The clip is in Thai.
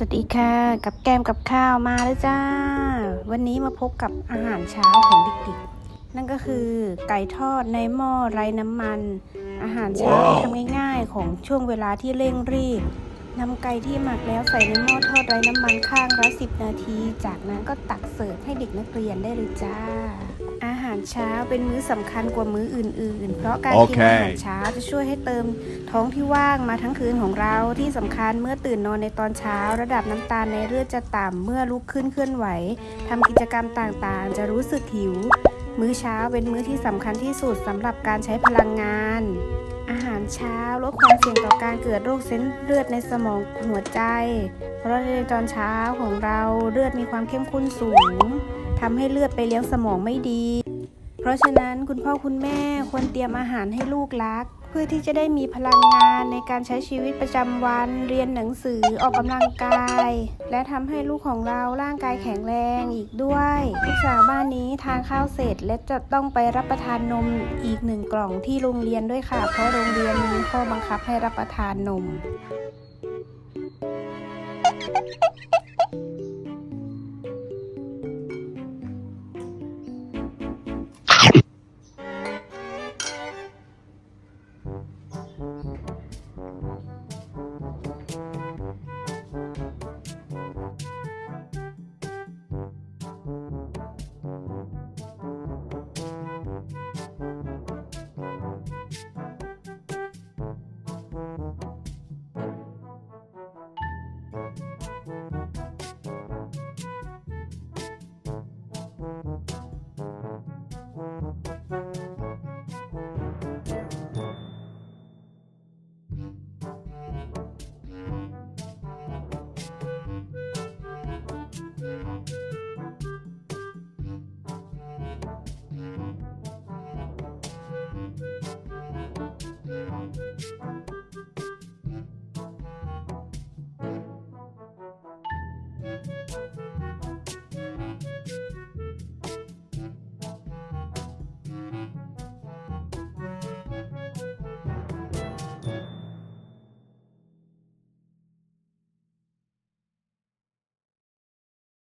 สวัสดีค่ะ กับแกมกับข้าวมาแล้วจ้า วันนี้มาพบกับอาหารเช้าของเด็กๆ นั่นก็คือไก่ทอดในหม้อไร้น้ำมัน อาหารเช้าที่ทำง่ายๆ ของช่วงเวลาที่เร่งรีบ นำไก่ที่หมักแล้วใส่ในหม้อทอดไร้น้ำมันข้างละ10นาที จากนั้นก็ตักเสิร์ฟให้เด็กนักเรียนได้เลยจ้า อาหารเช้าเป็นมื้อสำคัญกว่ามื้ออื่น ๆ เพราะการกินโอเคอาหารเช้าจะช่วยให้เติมท้องที่ว่างมาทั้งคืนของเราที่สำคัญเมื่อตื่นนอนในตอนเช้า ระดับน้ำตาลในเลือดจะต่ำเมื่อลุกขึ้นเคลื่อนไหวทำกิจกรรมต่างๆ จะรู้สึกหิว มื้อเช้าเป็นมื้อที่สำคัญที่สุดสำหรับการใช้พลังงาน อาหารเช้าลดความเสี่ยงต่อการเกิดโรคเส้นเลือดในสมองหัวใจ เพราะในตอนเช้าของเราเลือดมีความเข้มข้นสูงทำให้เลือดไปเลี้ยงสมองไม่ดี เพราะฉะนั้นคุณพ่อคุณแม่ควรเตรียมอาหารให้ลูกรัก เพื่อที่จะได้มีพลังงานในการใช้ชีวิตประจำวัน เรียนหนังสือออกกำลังกาย และทำให้ลูกของเราร่างกายแข็งแรงอีกด้วยลูกสาวบ้านนี้ทานข้าวเสร็จและจะต้องไปรับประทานนมอีกหนึ่งกล่องที่โรงเรียนด้วยค่ะ เพราะโรงเรียนมีข้อบังคับให้รับประทานนม